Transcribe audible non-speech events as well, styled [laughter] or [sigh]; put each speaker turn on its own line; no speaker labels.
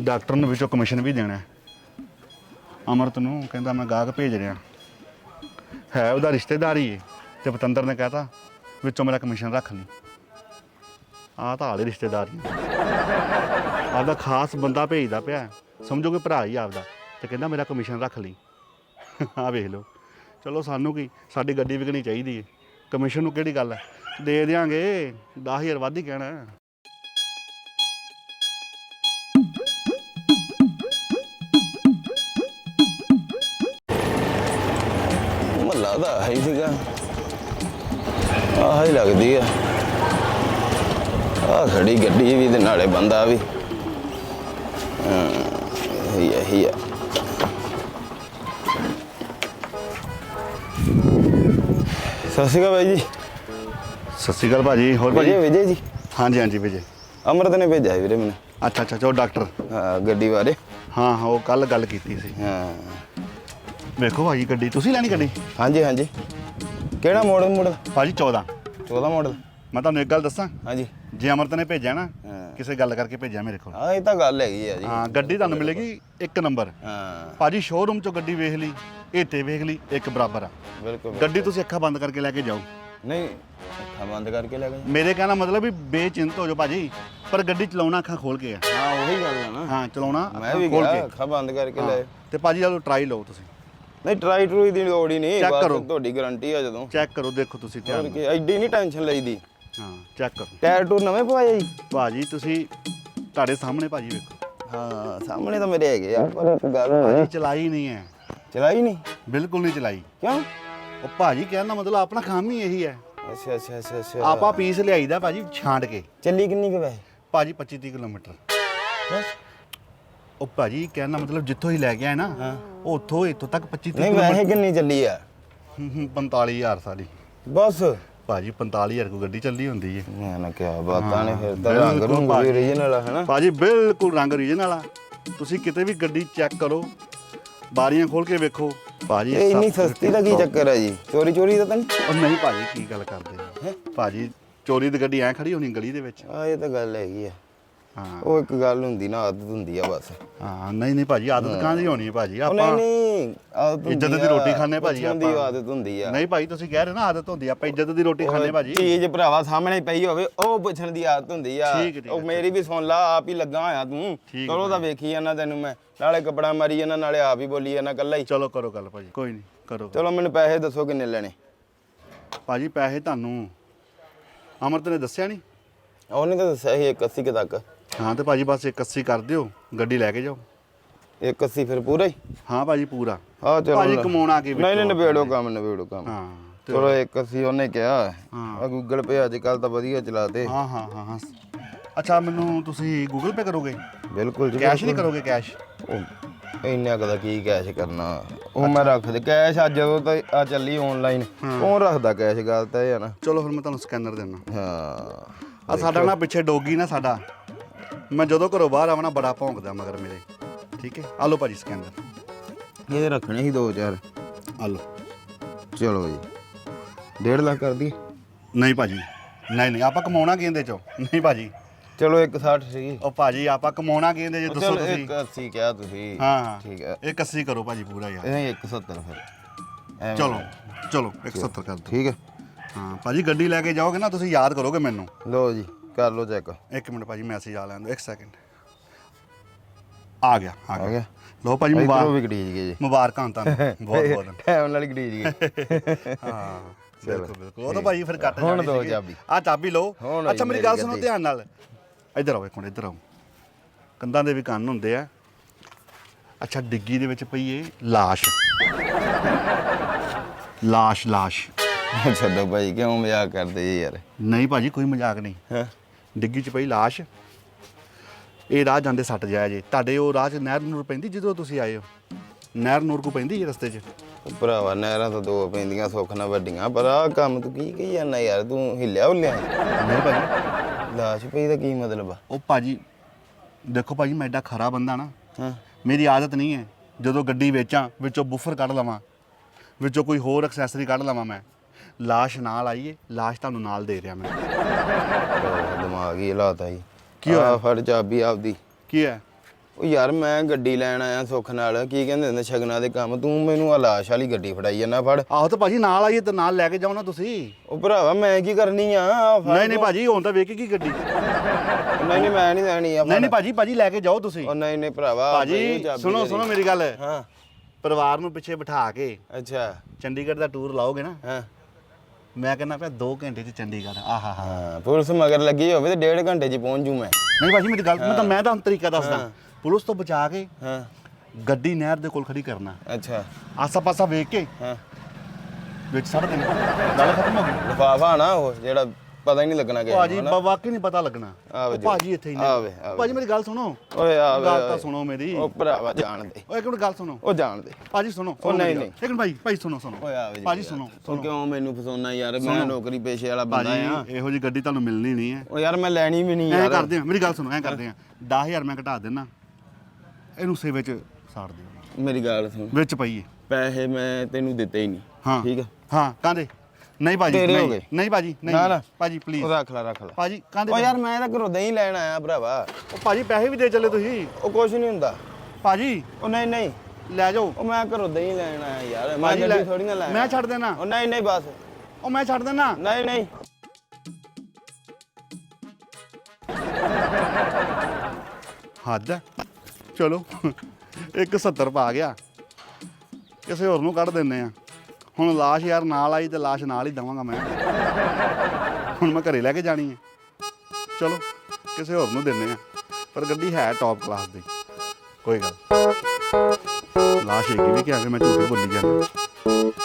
Doctor ਨੂੰ ਵਿੱਚੋਂ commission ਵੀ ਦੇਣਾ ਹੈ। ਅਮਰਤ ਨੂੰ ਕਹਿੰਦਾ, ਮੈਂ ਗਾਹਕ ਭੇਜ ਰਿਹਾ ਹੈ। ਉਹਦਾ ਰਿਸ਼ਤੇਦਾਰ ਹੀ ਹੈ ਤੇ ਪਤੰਦਰ ਨੇ ਕਹਿਤਾ, ਵਿੱਚੋਂ ਮੇਰਾ ਕਮਿਸ਼ਨ ਰੱਖ ਲਈ। ਆਹ ਤਾਂ ਆਲੇ ਰਿਸ਼ਤੇਦਾਰ ਹੀ ਆਪਦਾ ਖਾਸ ਬੰਦਾ ਭੇਜਦਾ ਪਿਆ ਹੈ। ਸਮਝੋ ਕਿ ਭਰਾ ਹੀ ਆਪਦਾ, ਤੇ ਕਹਿੰਦਾ, ਮੇਰਾ ਕਮਿਸ਼ਨ ਰੱਖ ਲਈ। ਆਹ ਵੇਖ ਲਓ। ਚਲੋ, ਸਾਨੂੰ ਕੀ? ਸਾਡੀ ਗੱਡੀ ਵਿਕਣੀ ਚਾਹੀਦੀ ਹੈ ਕਮਿਸ਼ਨ ਨੂੰ ਕਿਹੜੀ ਗੱਲ ਹੈ? ਦੇ ਦਿਆਂਗੇ। 10000 ਵੱਧ ਹੀ ਕਹਿਣਾ ਹੈ।
ਦਾ ਹੈ ਹੀ ਸੀਗਾ। ਆਹ ਹੀ ਲੱਗਦੀ ਆ। ਆ ਖੜੀ ਗੱਡੀ ਵੀ ਤੇ ਨਾਲੇ ਬੰਦਾ ਵੀ। ਹਾਂ ਇਹੀ ਇਹੀ ਆ। ਸਤਿ ਸ਼੍ਰੀ ਅਕਾਲ ਬਾਈ ਜੀ।
ਸਤਿ ਸ਼੍ਰੀ ਅਕਾਲ ਭਾਜੀ ਹੋਰ ਭਾਜੀ?
ਵਿਜੇ ਵਿਜੇ ਜੀ?
ਹਾਂਜੀ ਹਾਂਜੀ ਵਿਜੇ।
ਅਮਰਤ ਨੇ ਭੇਜਿਆ ਸੀ ਵੀਰੇ ਮੈਨੂੰ।
ਅੱਛਾ ਅੱਛਾ ਚਲੋ ਡਾਕਟਰ।
ਹਾਂ ਗੱਡੀ ਬਾਰੇ।
ਹਾਂ ਹਾਂ ਉਹ ਕੱਲ ਗੱਲ ਕੀਤੀ ਸੀ।
ਹਾਂ।
ਵੇਖੋ ਭਾਜੀ ਗੱਡੀ ਤੁਸੀਂ ਲੈਣੀ ਗੱਡੀ?
ਹਾਂਜੀ ਹਾਂਜੀ। ਕਿਹੜਾ ਮਾਡਲ ਮਾਡਲ
ਭਾਜੀ 14
14 ਮਾਡਲ
ਮੈਂ ਤੁਹਾਨੂੰ ਇੱਕ ਗੱਲ ਦੱਸਾਂ?
ਹਾਂਜੀ।
ਜੇ ਅਮਰਤ ਨੇ ਭੇਜਿਆ ਨਾ। ਕਿਸੇ ਗੱਲ ਕਰਕੇ ਭੇਜਿਆ ਮੇਰੇ ਕੋਲ।
ਹਾਂ ਇਹ ਤਾਂ ਗੱਲ ਹੈਗੀ ਆ ਜੀ।
ਹਾਂ ਗੱਡੀ ਤੁਹਾਨੂੰ ਮਿਲੇਗੀ ਇੱਕ ਨੰਬਰ।
ਹਾਂ।
ਭਾਜੀ ਸ਼ੋਰੂਮ ਚੋਂ ਗੱਡੀ ਵੇਖ ਲਈ ਏਤੇ ਵੇਖ ਲਈ ਇੱਕ ਬਰਾਬਰ ਆ।
ਬਿਲਕੁਲ
ਗੱਡੀ ਤੁਸੀਂ ਅੱਖਾਂ ਬੰਦ ਕਰਕੇ ਲੈ ਕੇ ਜਾਓ।
ਨਹੀਂ ਅੱਖਾਂ ਬੰਦ ਕਰਕੇ ਲੈ ਗਏ
ਮੇਰੇ ਕਹਿਣਾ ਮਤਲਬ ਵੀ ਬੇਚਿੰਤ ਹੋ ਜਾਓ ਭਾਜੀ ਪਰ ਗੱਡੀ ਚਲਾਉਣਾ ਅੱਖਾਂ ਖੋਲ ਕੇ ਆ।
ਹਾਂ ਉਹੀ ਗੱਲ ਹੈ ਨਾ।
ਹਾਂ ਚਲਾਉਣਾ
ਮੈਂ ਵੀ
ਖੋਲ ਕੇ।
ਅੱਖਾਂ ਬੰਦ ਕਰਕੇ। ਲੈ।
ਤੇ ਭਾਜੀ ਚਲੋ ਟਰਾਈ ਲਓ ਤੁਸੀਂ।
ਨਹੀਂ ਟਰਾਈ ਟਰੂਈ ਦੀ ਲੋੜ ਹੀ ਨਹੀਂ
Check
ਬਸ
ਕਰੋ।
ਤੁਹਾਡੀ ਗਾਰੰਟੀ ਆ ਜਦੋਂ।
ਚੈੱਕ ਕਰੋ ਦੇਖੋ ਤੁਸੀਂ ਧਿਆਨ
ਹੋਰ
ਨਾਲ।
ਕੀ ਐਡੀ ਨਹੀਂ ਟੈਨਸ਼ਨ ਲਈਦੀ
ਹਾਂ ਚੈੱਕ ਕਰੋ।
ਟਾਇਰ ਟੂਰ ਨਵੇਂ ਪਵਾਏ ਜੀ?
ਭਾਜੀ ਤੁਸੀਂ ਤੁਹਾਡੇ ਸਾਹਮਣੇ ਭਾਜੀ ਵੇਖੋ।
ਹਾਂ ਸਾਹਮਣੇ ਤਾਂ ਮੇਰੇ ਹੈਗੇ ਆ ਪਰ ਗੱਲ
ਭਾਜੀ ਚਲਾਈ ਨਹੀਂ ਹੈ।
ਚਲਾਈ ਨਹੀਂ?
ਬਿਲਕੁਲ ਨਹੀਂ ਚਲਾਈ।
ਕਿਉਂ?
ਉਹ ਭਾਜੀ ਕਹਿਣ ਦਾ ਮਤਲਬ ਆਪਣਾ ਕੰਮ ਹੀ ਇਹੀ ਹੈ।
ਅੱਛਾ ਅੱਛਾ ਅੱਛਾ ਅੱਛਾ।
ਆਪਾਂ ਪੀਸ ਲਿਆਈਦਾ ਭਾਜੀ ਛਾਂਟ ਕੇ।
ਚੱਲੀ ਕਿੰਨੀ ਕੁ ਵੈਸੇ?
ਭਾਜੀ 25 30 ਕਿਲੋਮੀਟਰ।
ਬਸ।
ਉਹ ਭਾਜੀ ਕਹਿਣ ਮਤਲਬ ਜਿੱਥੋਂ ਹੀ ਲੈ ਕੇ ਆਏ ਨਾ ਉਹ ਉੱਥੋਂ ਇੱਥੋਂ ਤੱਕ 25 30
ਨਹੀਂ ਵੈਸੇ ਕਿੰਨੀ ਚੱਲੀ ਆ?
ਹੂੰ, ਹੂੰ, 45000 ਸਾਲੀ।
ਬਸ।
ਭਾਜੀ 45000 ਕੋ ਗੱਡੀ ਚੱਲੀ ਹੁੰਦੀ ਹੈ
ਮੈਂ ਨਾ ਕਿਹਾ ਬਾਤਾਂ ਨੇ ਫਿਰ ਤਾਂ ਰੰਗ ਰੂੰਗ ਵੀ
ਭਾਜੀ।
ਓਰੀਜਨਲ ਆ ਹਨਾ?
ਭਾਜੀ ਬਿਲਕੁਲ ਰੰਗ ਰੀਜਨਲ ਆ। ਤੁਸੀਂ ਕਿਤੇ ਵੀ ਗੱਡੀ ਚੈੱਕ ਕਰੋ ਬਾਰੀਆਂ ਖੋਲ ਕੇ ਵੇਖੋ। ਭਾਜੀ
ਇਹ ਇੰਨੀ ਸਸਤੀ ਦਾ ਕੀ ਚੱਕਰ ਹੈ ਜੀ? ਚੋਰੀ ਚੋਰੀ ਦਾ ਤਾਂ ਨਹੀਂ
ਉਹ ਨਹੀਂ ਭਾਜੀ ਕੀ ਗੱਲ ਕਰਦੇ ਹੋ? ਭਾਜੀ ਚੋਰੀ ਦੀ ਗੱਡੀ ਐ ਖੜੀ ਹੋਣੀ ਗਲੀ ਦੇ ਵਿੱਚ।
ਆ ਇਹ ਤਾਂ ਗੱਲ ਹੈਗੀ ਆ। ਉਹ ਇੱਕ ਗੱਲ ਹੁੰਦੀ ਨਾ ਆਦਤ ਹੁੰਦੀ ਆ ਬਸ।
ਹਾਂ ਨਹੀਂ ਨਹੀਂ ਭਾਜੀ ਆਦਤ ਕਾਹਦੀ ਹੋਣੀ ਹੈ ਭਾਜੀ?
ਉਹ ਨਹੀਂ
ਆਪਾਂ
ਨਹੀਂ ਆਦਤ
ਇੱਜ਼ਤ
ਹੁੰਦੀ
ਦੀ
ਆ,
ਰੋਟੀ ਖਾਂਦੇ ਭਾਜੀ
ਪੁੱਛਣ ਦੀ
ਆਪਾਂ।
ਆਦਤ ਹੁੰਦੀ ਆ।
ਨਹੀਂ ਭਾਈ ਤੁਸੀਂ ਕਹਿ ਰਹੇ ਨਾ ਆਦਤ ਹੁੰਦੀ ਆ ਆਪਾਂ ਇੱਜ਼ਤ ਦੀ ਰੋਟੀ ਖਾਂਦੇ ਭਾਜੀ।
ਚੀਜ਼ ਭਰਾਵਾ ਸਾਹਮਣੇ ਪਈ ਹੋਵੇ ਉਹ ਪੁੱਛਣ ਦੀ ਆਦਤ ਹੁੰਦੀ ਆ।
ਠੀਕ ਹੈ, ਠੀਕ
ਉਹ
ਹੈ,
ਮੇਰੀ ਵੀ ਸੁਣ ਲਾ ਆਪ ਹੀ ਲੱਗਾ ਹੋਇਆ ਤੂੰ।
ਠੀਕ ਹੈ
ਚਲੋ ਤਾਂ ਵੇਖੀ ਜਾਂਦਾ ਤੈਨੂੰ ਮੈਂ। ਨਾਲੇ ਕਪੜਾ ਮਾਰੀ ਜਾਂਦਾ ਨਾਲੇ ਆਪ ਹੀ ਬੋਲੀ ਜਾਂਦਾ ਕੱਲਾ ਹੀ।
ਚਲੋ ਕਰੋ ਗੱਲ ਭਾਜੀ ਕੋਈ ਨਹੀਂ ਕਰੋ
ਚਲੋ ਮੈਨੂੰ ਪੈਸੇ ਦੱਸੋ ਕਿੰਨੇ ਲੈਣੇ।
ਭਾਜੀ ਪੈਸੇ ਤੁਹਾਨੂੰ। ਅਮਰਤ ਨੇ ਦੱਸਿਆ ਨਹੀਂ?
ਉਹਨੇ ਤਾਂ ਦੱਸਿਆ ਸੀ 81 ਕੁ ਤੱਕ।
ਹਾਂ ਤੇ ਭਾਜੀ ਬਸ 81 ਕਰ ਦਿਓ ਗੱਡੀ ਲੈ ਕੇ ਜਾਓ।
81 ਫਿਰ ਪੂਰਾ? ਹੀ
ਹਾਂ ਭਾਜੀ ਪੂਰਾ।
ਆ ਚਲੋ
ਭਾਜੀ। ਕਮਾਉਣਾ ਕੀ
ਨਹੀਂ ਨਹੀਂ ਨਿਬੇੜੋ ਕੰਮ ਨਿਬੇੜੋ ਕੰਮ।
ਹਾਂ
ਚਲੋ 81 ਉਹਨੇ ਕਿਹਾ।
ਹਾਂ।
ਆ ਗੂਗਲ ਪੇ ਅੱਜ ਕੱਲ ਤਾਂ ਵਧੀਆ ਚਲਾਤੇ।
ਹਾਂ ਹਾਂ ਹਾਂ ਹਾਂ। ਅੱਛਾ ਮੈਨੂੰ ਤੁਸੀਂ ਗੂਗਲ ਪੇ ਕਰੋਗੇ?
ਬਿਲਕੁਲ ਜੀ
ਕੈਸ਼ ਨਹੀਂ ਕਰੋਗੇ ਕੈਸ਼
ਉਹ ਇੰਨਾ ਕਦਾ ਕੀ ਕੈਸ਼ ਕਰਨਾ। ਉਹ ਮੈਂ ਰੱਖ ਦੇ ਕੈਸ਼ ਅੱਜ ਜਦੋਂ ਤਾਂ ਆ ਚੱਲੀ ਆਨਲਾਈਨ ਕੌਣ ਰੱਖਦਾ ਕੈਸ਼ ਗੱਲ ਤਾਂ ਇਹ ਆ ਨਾ।
ਚਲੋ ਫਿਰ ਮੈਂ ਤੁਹਾਨੂੰ ਸਕੈਨਰ ਦੇਣਾ
ਹਾਂ।
ਆ ਸਾਡਾ ਨਾ ਪਿੱਛੇ ਡੋਗੀ ਨਾ ਸਾਡਾ। ਮੈਂ ਜਦੋਂ ਘਰੋਂ ਬਾਹਰ ਆਵਣਾ ਬੜਾ ਭੌਂਕਦਾ ਮਗਰ ਮੇਰੇ। ਠੀਕ ਹੈ? ਆ ਲਓ ਭਾਜੀ ਸਕੈਨਰ।
ਇਹਦੇ ਰੱਖਣੇ ਸੀ 2000
ਆ ਲਓ।
ਚਲੋ ਜੀ। 1.5 ਲੱਖ ਕਰ ਦੀ
ਨਹੀਂ ਭਾਜੀ। ਨਹੀਂ ਨਹੀਂ ਆਪਾਂ ਕਮਾਉਣਾ ਕਿਹਦੇ ਚੋਂ? ਨਹੀਂ ਭਾਜੀ।
ਚਲੋ 160 ਸੀਗੀ
ਉਹ ਭਾਜੀ ਆਪਾਂ ਕਮਾਉਣਾ ਕਿਹਦੇ ਜੇ ਦੱਸੋ
ਚਲੋ
ਤੁਸੀਂ।
180 ਕਿਹਾ ਤੁਸੀਂ।
ਹਾਂ।
ਠੀਕ ਹੈ।
ਇਹ 81 ਕਰੋ ਭਾਜੀ ਪੂਰਾ ਯਾਰ।
ਇਹ 170 ਫਿਰ। ਐਵੇਂ।
ਚਲੋ ਚਲੋ 170 ਕਰ ਦਿਓ।
ਠੀਕ ਹੈ।
ਹਾਂ ਭਾਜੀ ਗੱਡੀ ਲੈ ਕੇ ਜਾਓਗੇ ਨਾ ਤੁਸੀਂ ਯਾਦ ਕਰੋਗੇ ਮੈਨੂੰ।
ਲਓ ਜੀ। ਕਰ ਲਓ ਚੈੱਕ
ਇੱਕ ਮਿੰਟ ਭਾਜੀ ਮੈਸੇਜ ਆ ਲੈਣ ਦਿਓ ਇੱਕ ਸੈਕਿੰਡ ਆ ਗਿਆ ਆ
ਆ
ਗਿਆ।
ਗਿਆ।
ਲਓ ਭਾਜੀ
ਇਧਰੋਂ
ਮੁਬਾਰਕ
ਵੀ ਗੜੀਜ ਗਏ ਜੀ।
ਮੁਬਾਰਕਾਂ ਤੁਹਾਨੂੰ। [laughs] ਬਹੁਤ ਬਹੁਤ
ਟਾਈਮ ਨਾਲ ਗੜੀਜ ਗਏ।
ਹਾਂ ਬਿਲਕੁਲ ਬਿਲਕੁਲ। ਉਹ ਤਾਂ ਭਾਜੀ ਫਿਰ ਕੱਟ
ਹੁਣ
ਸੀਗੀ।
ਚਾਬੀ।
ਆਹ ਚਾਬੀ ਲਓ।
ਹੁਣ
ਅੱਛਾ ਮੇਰੀ
ਮੇਰੀ
ਗੱਲ ਸੁਣੋ। ਧਿਆਨ ਨਾਲ। ਇੱਧਰ ਆਓ ਇੱਕ ਮਿੰਟ ਇੱਧਰ ਆਓ। ਕੰਧਾਂ ਦੇ ਵੀ ਕੰਨ ਹੁੰਦੇ ਆ। ਅੱਛਾ ਡਿੱਗੀ ਦੇ ਵਿੱਚ ਪਈ ਏ ਲਾਸ਼। ਲਾਸ਼ ਲਾਸ਼।
ਛੱਡੋ ਭਾਈ ਕਿਉਂ ਮਜ਼ਾਕ ਕਰਦੇ ਜੀ ਯਾਰ?
ਨਹੀਂ ਭਾਜੀ ਕੋਈ ਮਜ਼ਾਕ ਨਹੀਂ।
ਹਾਂ?
ਡਿੱਗੀ 'ਚ ਪਈ ਲਾਸ਼। ਇਹ ਰਾਹ ਜਾਂਦੇ ਸੱਟ ਜਾਇਆ ਜੇ। ਤੁਹਾਡੇ ਉਹ ਰਾਹ 'ਚ ਨਹਿਰ ਨੂਰ ਪੈਂਦੀ ਜਦੋਂ ਤੁਸੀਂ ਆਏ ਹੋ? ਨਹਿਰ ਨੂਰ ਕੋ ਪੈਂਦੀ ਹੈ ਰਸਤੇ 'ਚ?
ਭਰਾਵਾ ਨਹਿਰਾਂ ਤਾਂ ਦੋ ਪੈਂਦੀਆਂ ਸੁੱਖ ਨਾਲ ਵੱਡੀਆਂ ਪਰ ਆਹ ਕੰਮ ਤੂੰ ਕੀ ਕਹੀ ਜਾਂਦਾ ਯਾਰ? ਤੂੰ ਹਿੱਲਿਆ ਹੁੱਲਿਆ?
ਨਹੀਂ ਭਾਜੀ।
ਲਾਸ਼ ਪਈ ਦਾ ਕੀ ਮਤਲਬ ਆ?
ਉਹ ਭਾਜੀ ਦੇਖੋ ਭਾਜੀ ਮੈਂ ਐਡਾ ਖਰਾ ਬੰਦਾ ਨਾ।
ਹਾਂ।
ਮੇਰੀ ਆਦਤ ਨਹੀਂ ਹੈ ਜਦੋਂ ਗੱਡੀ ਵੇਚਾਂ ਵਿੱਚੋਂ ਬੁਫਰ ਕੱਢ ਲਵਾਂ ਵਿੱਚੋਂ ਕੋਈ ਹੋਰ ਐਕਸੈਸਰੀ ਕੱਢ ਲਵਾਂ ਮੈਂ। ਲਾਸ਼ ਨਾਲ ਆਈਏ ਲਾਸ਼ ਤੁਹਾਨੂੰ ਨਾਲ ਦੇ ਰਿਹਾ ਮੈਂ।
ਦਿਮਾਗ ਹੀ ਹਿਲਾਤਾ ਜੀ।
ਕੀ ਹੋਇਆ?
ਫੜ ਚਾਬੀ ਆਪਦੀ।
ਕੀ ਹੈ?
ਉਹ ਯਾਰ ਮੈਂ ਗੱਡੀ ਲੈਣ ਆਇਆ ਸੁੱਖ ਨਾਲ। ਕੀ ਕਹਿੰਦੇ ਹੁੰਦੇ ਸ਼ਗਨਾਂ ਦੇ ਕੰਮ। ਤੂੰ ਮੈਨੂੰ ਆ ਲਾਸ਼ ਵਾਲੀ ਗੱਡੀ ਫੜਾਈ ਜਾਂਦਾ ਫੜ।
ਆਹੋ ਤਾਂ ਭਾਜੀ ਨਾਲ ਆਈਏ ਤੇ ਨਾਲ ਲੈ ਕੇ ਜਾਓ ਨਾ ਤੁਸੀਂ।
ਉਹ ਭਰਾਵਾ ਮੈਂ ਕੀ ਕਰਨੀ ਆ?
ਨਹੀਂ ਨਹੀਂ ਭਾਜੀ ਹੁਣ ਤਾਂ ਵੇਖੇਗੀ ਗੱਡੀ।
ਨਹੀਂ ਨਹੀਂ ਮੈਂ ਨਹੀਂ ਲੈਣੀ ਆ
ਨਹੀਂ ਨਹੀਂ ਭਾਜੀ ਭਾਜੀ ਲੈ ਕੇ ਜਾਓ ਤੁਸੀਂ।
ਉਹ ਨਹੀਂ ਨਹੀਂ ਭਰਾਵਾ
ਭਾਜੀ ਸੁਣੋ ਸੁਣੋ। ਮੇਰੀ ਗੱਲ।
ਹਾਂ।
ਪਰਿਵਾਰ ਨੂੰ ਪਿੱਛੇ ਬਿਠਾ ਕੇ
ਅੱਛਾ।
ਚੰਡੀਗੜ੍ਹ ਦਾ ਟੂਰ ਲਾਓਗੇ ਨਾ?
ਹਾਂ।
ਮੈਂ ਕਹਿੰਦਾ ਪਿਆ 2 ਘੰਟੇ ਚ ਚੰਡੀਗੜ੍ਹ ਆਹਾ ਹਾ
ਹਾਂ ਪੁਲਿਸ ਮਗਰ ਲੱਗੀ ਹੋਵੇ ਤੇ ਡੇਢ ਘੰਟੇ 'ਚ ਪਹੁੰਚ ਜੂ ਮੈਂ।
ਨਹੀਂ ਭਾਜੀ ਮੇਰੀ ਗੱਲ ਮੈਂ ਤਾਂ ਮੈਂ ਤਾਂ ਤਰੀਕਾ ਦੱਸਦਾ। ਪੁਲਿਸ ਤੋਂ ਬਚਾ ਕੇ
ਹਾਂ।
ਗੱਡੀ ਨਹਿਰ ਦੇ ਕੋਲ ਖੜੀ ਕਰਨਾ।
ਅੱਛਾ।
ਆਸਾ ਪਾਸਾ ਵੇਖ ਕੇ
ਹਾਂ।
ਵਿੱਚ ਸੜ ਦੇਣਾ ਗੱਲ ਖਤਮ ਹੋ ਗਈ।
ਲਫਾਫਾ ਨਾ ਉਹ ਜਿਹੜਾ ਪਤਾ ਹੀ ਨਹੀਂ ਲੱਗਣਾ ਕਿ
ਭਾਜੀ ਵਾਕਈ ਨਹੀਂ ਪਤਾ ਲੱਗਣਾ।
ਆਵੇ
ਉਹ ਭਾਜੀ ਇੱਥੇ ਹੀ
ਆਵੇ,
ਨੇ
ਆਵੇ।
ਭਾਜੀ ਮੇਰੀ ਗੱਲ ਸੁਣੋ।
ਓਏ ਆ
ਗੱਲ ਤਾਂ ਸੁਣੋ ਮੇਰੀ।
ਉਹ ਭਰਾਵਾ ਜਾਣ ਦੇ
ਓਏ ਇੱਕ ਮਿੰਟ ਗੱਲ ਸੁਣੋ।
ਉਹ ਜਾਣ ਦੇ
ਭਾਜੀ ਸੁਣੋ
ਨਹੀਂ,
ਮੇਰੀ ਗੱਲ।
ਨਹੀਂ।
ਇੱਕ ਮਿੰਟ ਭਾਈ ਭਾਈ ਸੁਣੋ ਸੁਣੋ।
ਓਏ ਆਵੇ
ਭਾਜੀ ਸੁਣੋ
ਕਿਉਂ ਮੈਨੂੰ ਫਸਾਉਣਾ ਯਾਰ? ਮੈਂ ਨੌਕਰੀ ਪੇਸ਼ੇ ਵਾਲਾ ਬੰਦਾ ਆ
ਭਾਜੀ ਇਹੋ ਜੀ ਗੱਡੀ ਤੁਹਾਨੂੰ ਮਿਲਣੀ ਨਹੀਂ ਹੈ।
ਉਹ ਯਾਰ ਮੈਂ ਲੈਣੀ ਵੀ ਨਹੀਂ
ਐਂ
ਯਾਰ।
ਕਰਦੇ ਆ ਮੇਰੀ ਗੱਲ ਸੁਣੋ ਐਂ ਕਰਦੇ ਆ। 10000 ਮੈਂ ਘਟਾ ਦੇਣਾ ਇਹਨੂੰ ਸੇ ਵਿੱਚ ਸਾੜ ਦਿਓ।
ਮੇਰੀ ਗੱਲ ਸੁਣ।
ਵਿੱਚ ਪਈਏ।
ਪੈਸੇ ਮੈਂ ਤੈਨੂੰ ਦਿੱਤੇ ਹੀ ਨਹੀਂ।
ਹਾਂ।
ਠੀਕ ਆ?
ਹਾਂ ਕਾਂਦੇ ਨਹੀਂ ਭਾਜੀ
ਤੇਰੇ ਹੋ
ਨਹੀਂ
ਗਏ।
ਨਹੀਂ ਭਾਜੀ ਨਹੀਂ।
ਨਾ, ਨਾ।
ਭਾਜੀ ਪਲੀਜ਼
ਉਹ ਰੱਖ ਲੈ ਰੱਖ ਲੈ।
ਭਾਜੀ ਕਾਂਦੇ
ਉਹ ਯਾਰ ਮੈਂ ਤਾਂ ਘਰੋਂ ਦਹੀਂ ਲੈਣ ਆਇਆ ਭਰਾਵਾ।
ਉਹ ਭਾਜੀ ਪੈਸੇ ਵੀ ਦੇ ਚੱਲੇ ਤੁਸੀਂ।
ਉਹ ਕੁਝ ਨਹੀਂ ਹੁੰਦਾ।
ਭਾਜੀ।
ਉਹ ਨਹੀਂ ਨਹੀਂ।
ਲੈ ਜਾਓ।
ਉਹ ਮੈਂ ਘਰੋਂ ਦਹੀਂ ਲੈਣ ਆਇਆ ਯਾਰ। ਮੈਂ
ਭਾਜੀ ਲੈ-
ਥੋੜੀ ਨਾ ਲੈਣ
ਮੈਂ ਛੱਡ ਦੇਣਾ।
ਉਹ ਨਹੀਂ ਨਹੀਂ ਬਸ।
ਉਹ ਮੈਂ ਛੱਡ ਦੇਣਾ।
ਨਹੀਂ ਨਹੀਂ।
ਹੱਦ ਹੈ। ਚਲੋ। ਇੱਕ 70 ਪਾ ਗਿਆ। ਕਿਸੇ ਹੋਰ ਨੂੰ ਕੱਢ ਦਿੰਨੇ ਆ। ਹੁਣ ਲਾਸ਼ ਯਾਰ ਨਾਲ ਆਈ ਤੇ ਲਾਸ਼ ਨਾਲ ਹੀ ਦਵਾਂਗਾ ਮੈਂ। ਹੁਣ ਮੈਂ ਘਰੇ ਲੈ ਕੇ ਜਾਣੀ ਹੈ। ਚਲੋ, ਕਿਸੇ ਹੋਰ ਨੂੰ ਦਿੰਨੇ ਆ ਪਰ ਗੱਡੀ ਹੈ ਟੌਪ ਕਲਾਸ ਦੀ। ਕੋਈ ਗੱਲ ਲਾਸ਼ ਹੈਗੀ ਵੀ ਕਿ ਆਵੇ ਮੈਂ ਝੂਠ ਹੀ ਬੋਲੀ ਜਾਂਦਾ।